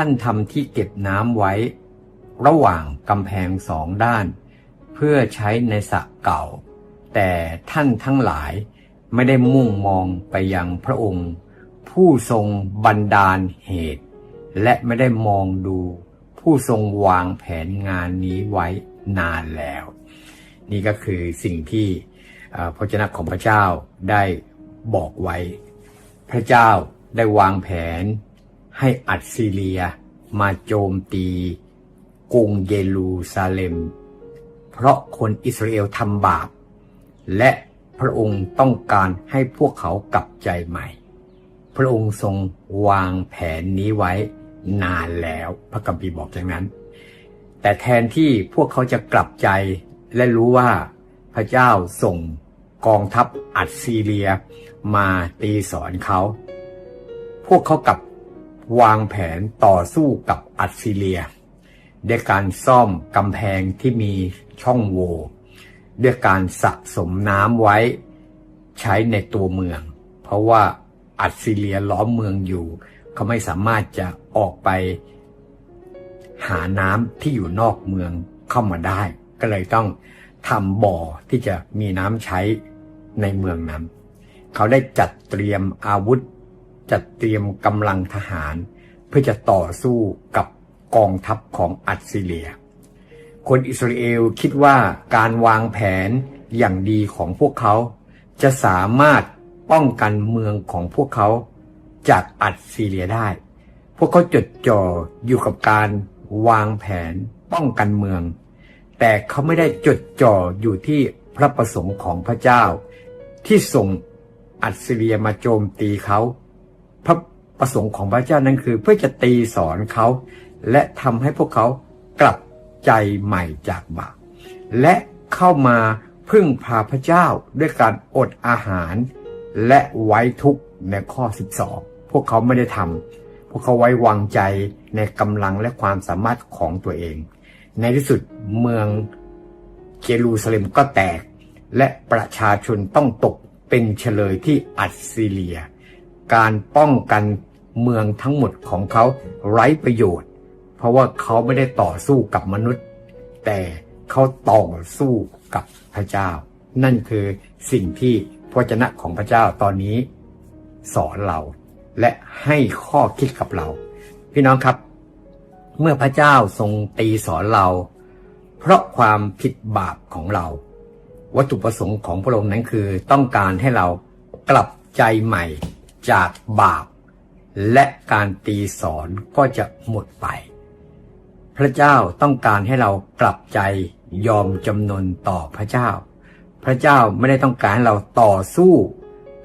ท่านทำที่เก็บน้ำไว้ ระหว่างกำแพงสองด้าน เพื่อใช้ในสระเก่า แต่ท่านทั้งหลายไม่ได้มุ่งมองไปยังพระองค์ ผู้ทรงบันดาลเหตุ และไม่ได้มองดูผู้ทรงวางแผนงานนี้ไว้นานแล้ว นี่ก็คือสิ่งที่พระเจ้าของพระเจ้าได้บอกไว้ พระเจ้าได้วางแผน ให้อัดซีเรียมาโจมตีกรุงเยรูซาเล็ม เพราะคนอิสราเอลทำบาป และพระองค์ต้องการให้พวกเขากลับใจใหม่ พระองค์ทรงวางแผนนี้ไว้นานแล้วพระกัมภีบอกอย่างนั้น แต่แทนที่พวกเขาจะกลับใจและรู้ว่าพระเจ้าส่งกองทัพอัดซีเรียมาตีสอนเขา พวกเขากลับ วางแผนต่อสู้กับอัดซีเรีย ด้วยการซ่อมกำแพงที่มีช่องโหว่ด้วยการสะสมน้ำไว้ใช้ในตัวเมือง เพราะว่าอัดซีเรียล้อมเมืองอยู่ เขาไม่สามารถจะออกไปหาน้ำที่อยู่นอกเมืองเข้ามาได้ ก็เลยต้องทำบ่อที่จะมีน้ำใช้ในเมืองนั้น เขาได้จัดเตรียมอาวุธ จัดเตรียมกำลังทหาร เพื่อจะต่อสู้กับกองทัพของอัสซีเรีย คนอิสราเอลคิดว่าการวางแผนอย่างดีของพวกเขา จะสามารถป้องกันเมืองของพวกเขาจากอัสซีเรียได้ พวกเขาจดจ่ออยู่กับการวางแผนป้องกันเมือง แต่เขาไม่ได้จดจ่ออยู่ที่พระประสงค์ของพระเจ้า ที่ส่งอัสซีเรียมาโจมตีเขา พระประสงค์ของพระเจ้านั้นคือ เพื่อจะตีสอนเขา และทำให้พวกเขากลับใจใหม่จากบาปและเข้ามาพึ่งพาพระเจ้าด้วยการอดอาหาร และไว้ทุกข์ในข้อ 12 พวกเขาไม่ได้ทำพวกเขาไว้วางใจในกำลังและความสามารถของตัวเอง ในที่สุดเมืองเยรูซาเล็มก็แตก และประชาชนต้องตกเป็นเฉลยที่อัสซีเรีย การป้องกันเมืองทั้งหมดของเขาไร้ประโยชน์ เพราะว่าเขาไม่ได้ต่อสู้กับมนุษย์ แต่เขาต่อสู้กับพระเจ้า นั่นคือสิ่งที่พระเจนะของพระเจ้าตอนนี้ สอนเราและให้ข้อคิดกับเรา พี่น้องครับ เมื่อพระเจ้าทรงตีสอนเรา เพราะความผิดบาปของเรา วัตถุประสงค์ของพระองค์นั้นคือต้องการให้เรากลับใจใหม่ จากบาป และการตีสอนก็จะหมดไป พระเจ้าต้องการให้เรากลับใจยอมจำนนต่อพระเจ้า พระเจ้าไม่ได้ต้องการให้เราต่อสู้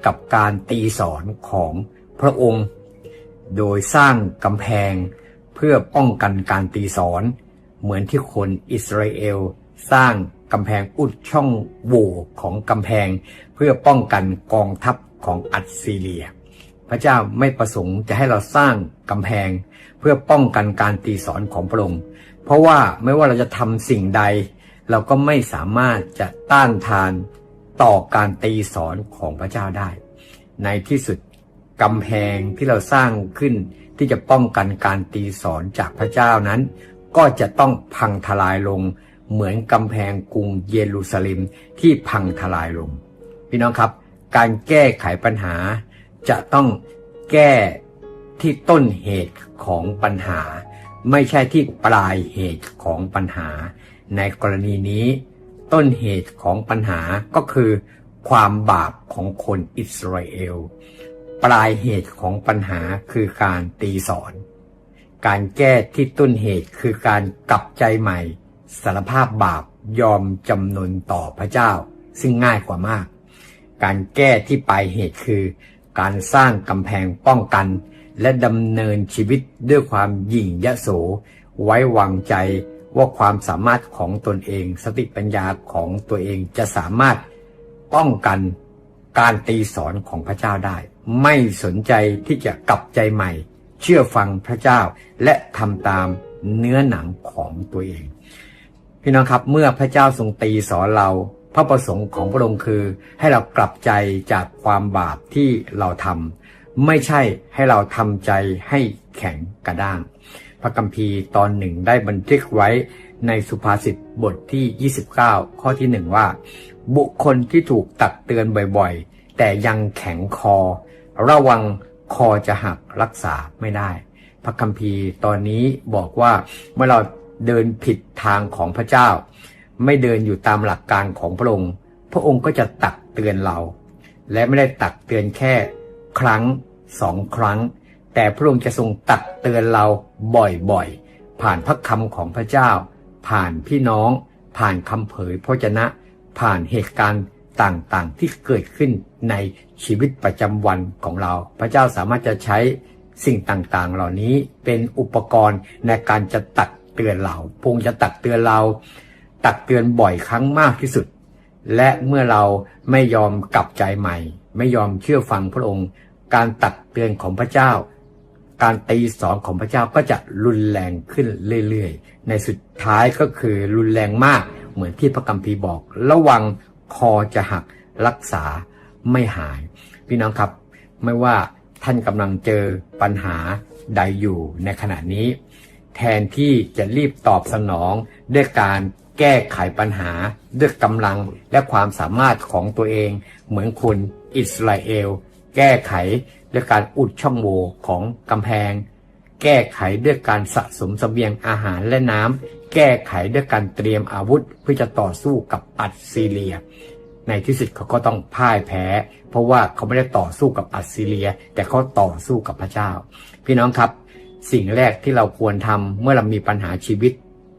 กับการตีสอนของพระองค์ โดยสร้างกำแพงเพื่อป้องกันการตีสอน เหมือนที่คนอิสราเอลสร้างกำแพงอุดช่องโหว่ของกำแพง เพื่อป้องกันกองทัพของอัสซีเรีย พระเจ้าไม่ประสงค์จะให้เราสร้างกำแพง เพื่อป้องกันการตีสอนของพระองค์ เพราะว่าไม่ว่าเราจะทำสิ่งใด เราก็ไม่สามารถจะต้านทานต่อการตีสอนของพระเจ้าได้ ในที่สุดกำแพงที่เราสร้างขึ้นที่จะป้องกันการตีสอนจากพระเจ้านั้น ก็จะต้องพังทลายลง เหมือนกำแพงกรุงเยรูซาเล็มที่พังทลายลง พี่น้องครับ การแก้ไขปัญหา จะต้องแก้ที่ต้นเหตุของปัญหา ไม่ใช่ที่ปลายเหตุของปัญหา ในกรณีนี้ ต้นเหตุของปัญหาก็คือ ความบาปของคนอิสราเอล ปลายเหตุของปัญหาคือการตีสอน การแก้ที่ต้นเหตุคือการกลับใจใหม่สารภาพบาปยอมจำนนต่อพระเจ้า ซึ่งง่ายกว่ามาก การแก้ที่ปลายเหตุคือ การสร้างกำแพงป้องกัน และดำเนินชีวิตด้วยความหยิ่งยโส ไว้วางใจว่าความสามารถของตนเอง สติปัญญาของตัวเองจะสามารถป้องกันการตีสอนของพระเจ้าได้ ไม่สนใจที่จะกลับใจใหม่ เชื่อฟังพระเจ้าและทำตามเนื้อหนังของตัวเอง พี่น้องครับเมื่อพระเจ้าทรงตีสอนเรา พระประสงค์ของพระองค์คือ ให้เรากลับใจจากความบาปที่เราทำไม่ใช่ให้เราทำใจให้แข็งกระด้าง พระคัมภีร์ตอนหนึ่งได้บันทึกไว้ในสุภาษิตบทที่ 29 ข้อที่หนึ่งว่า บุคคลที่ถูกตักเตือนบ่อยๆ แต่ยังแข็งคอ ระวังคอจะหักรักษาไม่ได้ พระคัมภีร์ตอนนี้บอกว่าเมื่อเราเดินผิดทางของพระเจ้า ไม่เดินอยู่ตามหลักการของพระองค์ พระองค์ก็จะตักเตือนเรา และไม่ได้ตักเตือนแค่ครั้งสองครั้ง แต่พระองค์จะทรงตักเตือนเราบ่อยๆ ผ่านพระคำของพระเจ้า ผ่านพี่น้อง ผ่านคำเผยพระวจนะ ผ่านเหตุการณ์ต่างๆ ที่เกิดขึ้นในชีวิตประจำวันของเรา พระเจ้าสามารถจะใช้สิ่งต่างๆ เหล่านี้เป็นอุปกรณ์ในการจะตักเตือนเราพระองค์จะตักเตือนเรา ตักเตือนบ่อยครั้งมากที่สุด และเมื่อเราไม่ยอมกลับใจใหม่ ไม่ยอมเชื่อฟังพระองค์ การตักเตือนของพระเจ้า การตีสอนของพระเจ้าก็จะรุนแรงขึ้นเรื่อยๆ ในสุดท้ายก็คือรุนแรงมากเหมือนที่พระกัมภีร์บอก ระวังคอจะหักรักษาไม่หาย พี่น้องครับ ไม่ว่าท่านกำลังเจอปัญหาใดอยู่ในขณะนี้ แทนที่จะรีบตอบสนองด้วยการ แก้ไขปัญหาด้วยกำลังและความสามารถของตัวเอง เหมือนคนอิสราเอล แก้ไขด้วยการอุดช่องโหว่ของกำแพง แก้ไขด้วยการสะสมเสบียงอาหารและน้ำแก้ไขด้วยการเตรียมอาวุธเพื่อจะต่อสู้กับอัสซีเรีย ในที่สุดเขาก็ต้องพ่ายแพ้ เพราะว่าเขาไม่ได้ต่อสู้กับอัสซีเรีย แต่เขาต่อสู้กับพระเจ้า พี่น้องครับ สิ่งแรกที่เราควรทำเมื่อเรามีปัญหาชีวิต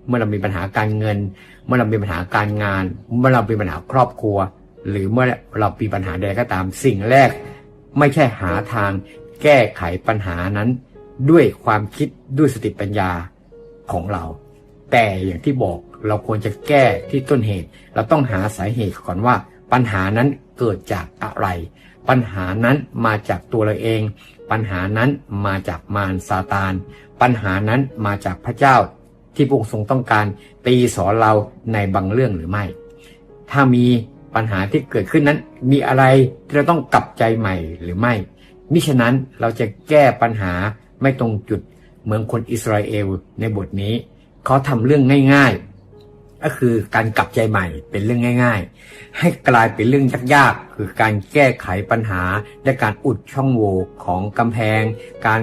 เมื่อเรามีปัญหาการเงิน เมื่อเรามีปัญหาการงาน เมื่อเรามีปัญหาครอบครัว หรือเมื่อเรามีปัญหาใดก็ตามสิ่งแรก ไม่ใช่หาทางแก้ไขปัญหานั้น ด้วยความคิดด้วยสติปัญญาของเรา แต่อย่างที่บอกเราควรจะแก้ที่ต้นเหตุ เราต้องหาสาเหตุก่อนว่า ปัญหานั้นเกิดจากอะไร ปัญหานั้นมาจากตัวเราเอง ปัญหานั้นมาจากมารซาตาน ปัญหานั้นมาจากพระเจ้า ที่พระองค์ทรงต้องการตีสอนเราในบางเรื่องหรือไม่ ถ้ามีปัญหาที่เกิดขึ้นนั้น มีอะไรที่เราต้องกลับใจใหม่หรือไม่ มิฉะนั้นเราจะแก้ปัญหาไม่ตรงจุดเหมือนคนอิสราเอลในบทนี้ เขาทำเรื่องง่าย ๆ ก็คือการกลับใจใหม่เป็นเรื่องง่าย ๆ ให้กลายเป็นเรื่องยากๆ คือการแก้ไขปัญหาและการอุดช่องโหว่ของกำแพง การ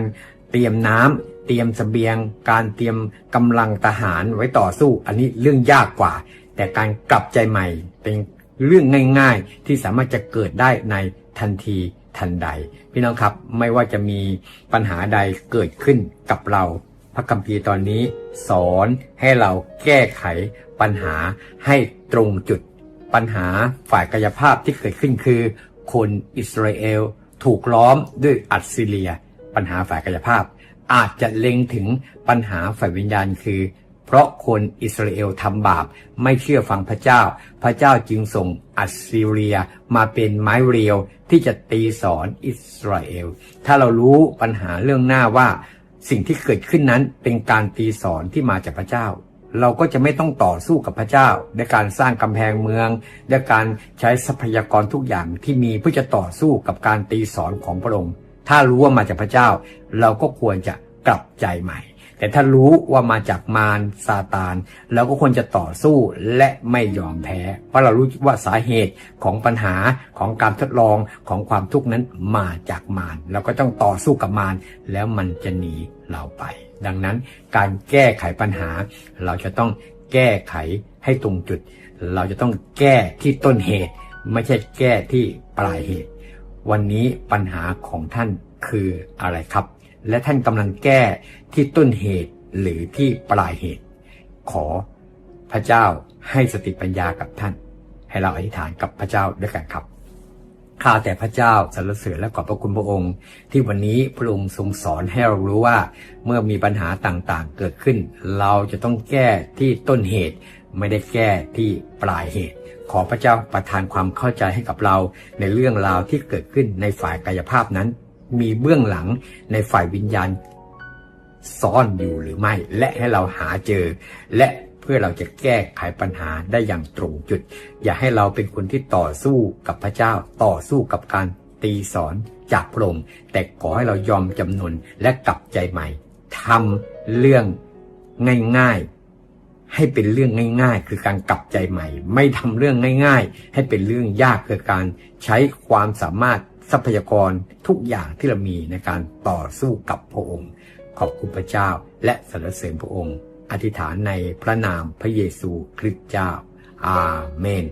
เตรียมน้ำ เตรียมสเสบียง การเตรียมกำลังทหารไว้ต่อสู้ อันนี้เรื่องยากกว่า แต่การกลับใจใหม่เป็นเรื่องง่าย ๆ ที่สามารถจะเกิดได้ในทันทีทันใด พี่น้องครับไม่ว่าจะมีปัญหาใดเกิดขึ้นกับเราพระคัมภีร์ตอนนี้สอนให้เราแก้ไขปัญหาให้ตรงจุด ปัญหาฝ่ายกายภาพที่เกิดขึ้นคือ คนอิสราเอล ถูกล้อมด้วยอัสซีเรีย ปัญหาฝ่ายกายภาพ อาจจะเล็งถึงปัญหาฝ่ายวิญญาณคือ เพราะคนอิสราเอลทำบาปไม่เชื่อฟังพระเจ้า พระเจ้าจึงส่งอัสซีเรียมาเป็นไม้เรียวที่จะตีสอนอิสราเอล ถ้าเรารู้ปัญหาเรื่องหน้าว่าสิ่งที่เกิดขึ้นนั้นเป็นการตีสอนที่มาจากพระเจ้า เราก็จะไม่ต้องต่อสู้กับพระเจ้าด้วยการสร้างกำแพงเมืองด้วยการใช้ทรัพยากรทุกอย่างที่มีเพื่อจะต่อสู้กับการตีสอนของพระองค์ ถ้ารู้ว่ามาจากพระเจ้า เราก็ควรจะกลับใจใหม่ แต่ถ้ารู้ว่ามาจากมารซาตานเราก็ควรจะต่อสู้และไม่ยอมแพ้ เพราะเรารู้ว่าสาเหตุของปัญหาของการทดลองของความทุกข์นั้นมาจากมารเราก็ต้องต่อสู้กับมารแล้วมันจะหนีเราไป ดังนั้นการแก้ไขปัญหา เราจะต้องแก้ไขให้ตรงจุด เราจะต้องแก้ที่ต้นเหตุ ไม่ใช่แก้ที่ปลายเหตุ วันนี้ปัญหาของท่านคืออะไรครับ และท่านกำลังแก้ที่ต้นเหตุหรือที่ปลายเหตุ ขอพระเจ้าให้สติปัญญากับท่าน ให้เราอธิษฐานกับพระเจ้าด้วยกันครับข้าแต่พระเจ้าสรรเสริญและขอบพระคุณพระองค์ ที่วันนี้พระองค์ทรงสอนให้เรารู้ว่า เมื่อมีปัญหาต่างๆ เกิดขึ้น เราจะต้องแก้ที่ต้นเหตุ ไม่ได้แก้ที่ปลายเหตุ ขอพระเจ้าประทานความเข้าใจให้กับเราในเรื่องราวที่เกิดขึ้นในฝ่ายกายภาพนั้น มีเบื้องหลังในฝ่ายวิญญาณซ่อนอยู่หรือไม่ และให้เราหาเจอ และเพื่อเราจะแก้ไขปัญหาได้อย่างตรงจุด อย่าให้เราเป็นคนที่ต่อสู้กับพระเจ้าต่อสู้กับการตีสอนจากพระองค์แต่ขอให้เรายอมจำนนและกลับใจใหม่ทำเรื่องง่ายๆ ให้เป็นเรื่องง่าย ๆ คือการกลับใจใหม่ ไม่ทำเรื่องง่าย ๆ ให้เป็นเรื่องยากคือการใช้ความสามารถทรัพยากรทุกอย่างที่เรามีในการต่อสู้กับพระองค์ ขอบคุณพระเจ้า และสรรเสริญพระองค์ อธิษฐานในพระนามพระเยซูคริสต์เจ้า อาเมน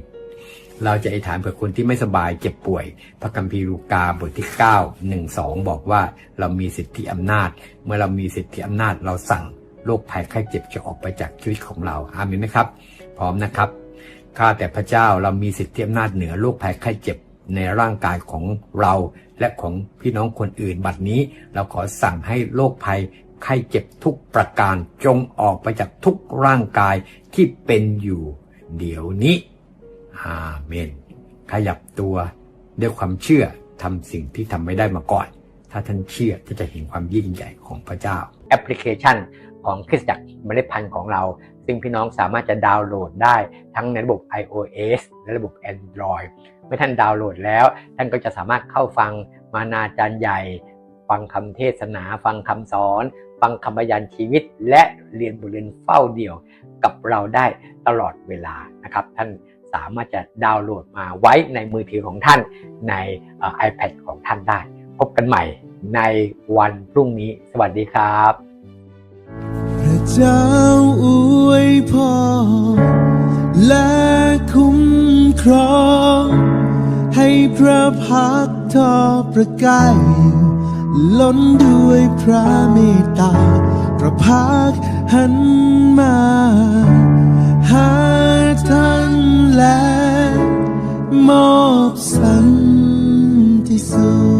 เราจะอธิษฐานเผื่อคนที่ไม่สบายเจ็บป่วย พระคัมภีร์ลูกาบทที่ 9 1 2 บอกว่าเรามีสิทธิอำนาจ เมื่อเรามีสิทธิอำนาจเราสั่ง โรคภัยไข้เจ็บจะออกไปจากชีวิตของเรา อามนไหมครับ พร้อมนะครับ ข้าแต่พระเจ้าเรามีสิทธิอำนาจเหนือโรคภัยไข้เจ็บในร่างกายของเราและของพี่น้องคนอื่น บัดนี้ เราขอสั่งให้โรคภัยไข้เจ็บทุกประการจงออกไปจากทุกร่างกายที่เป็นอยู่ เดี๋ยวนี้ อาเมน ขยับตัวด้วยความเชื่อทำสิ่งที่ทำไม่ได้มาก่อน ถ้าท่านเชื่อท่านจะเห็นความยิ่งใหญ่ของพระเจ้า แอปพลิเคชัน ของคริสตจักรเมล็ดพันธุ์ของเรา ซึ่งพี่น้องสามารถจะดาวน์โหลดได้ทั้งในระบบ iOS และระบบ Android เมื่อท่านดาวน์โหลดแล้ว ท่านก็จะสามารถเข้าฟังมานาจารย์ใหญ่ ฟังคำเทศนา ฟังคำสอน ฟังคำบรรยายชีวิต และเรียนบทเรียนเฝ้าเดี่ยวกับเราได้ตลอดเวลานะครับ ท่านสามารถจะดาวน์โหลดมาไว้ในมือถือของท่านในเอ่อ iPad ของท่านได้ พบกันใหม่ในวันพรุ่งนี้ สวัสดีครับ เจ้าอวยพรและคุ้มครอง ให้พระพักทอประกายล้นด้วยพระเมตตา พระพักหันมา หาท่านและ มอบสันติสุข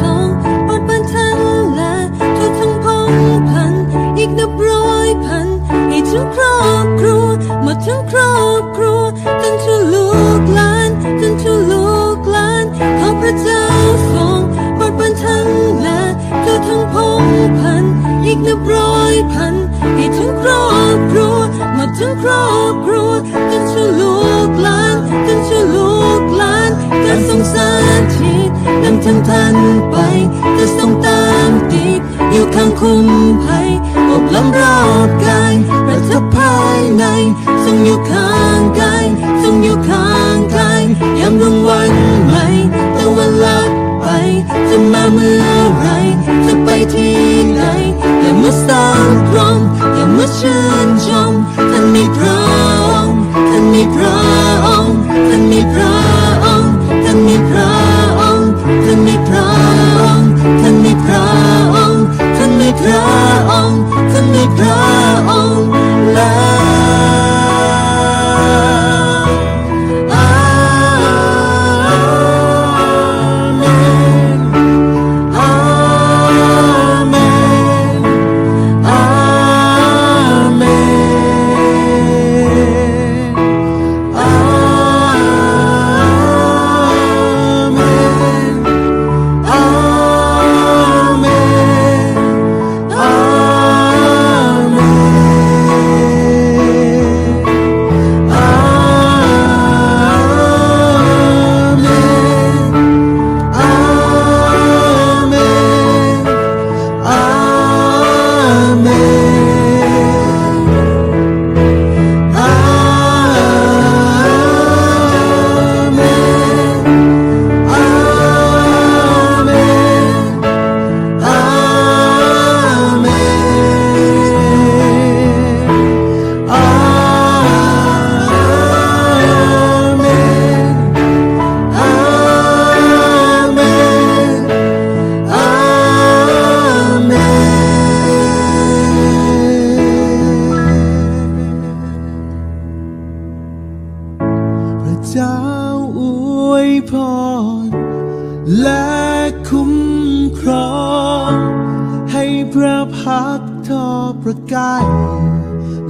ยอบล้อมรอบกายประทับภายในทรงอยู่ข้างกายทรงอยู่ข้างกายยามดวงวันใหม่แต่วันลับไป จะมาเมื่อไร จะไปที่ไหนอย่ามาสร้างพรมอย่ามาชื่นชมท่านมีพระองค์ท่านมีพระองค์ท่านมีพระ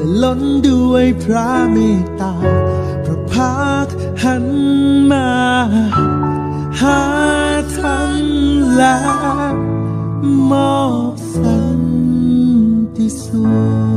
และล้นด้วยพระเมตตา พระพักหันมา หาท่านและมอบสันติสุข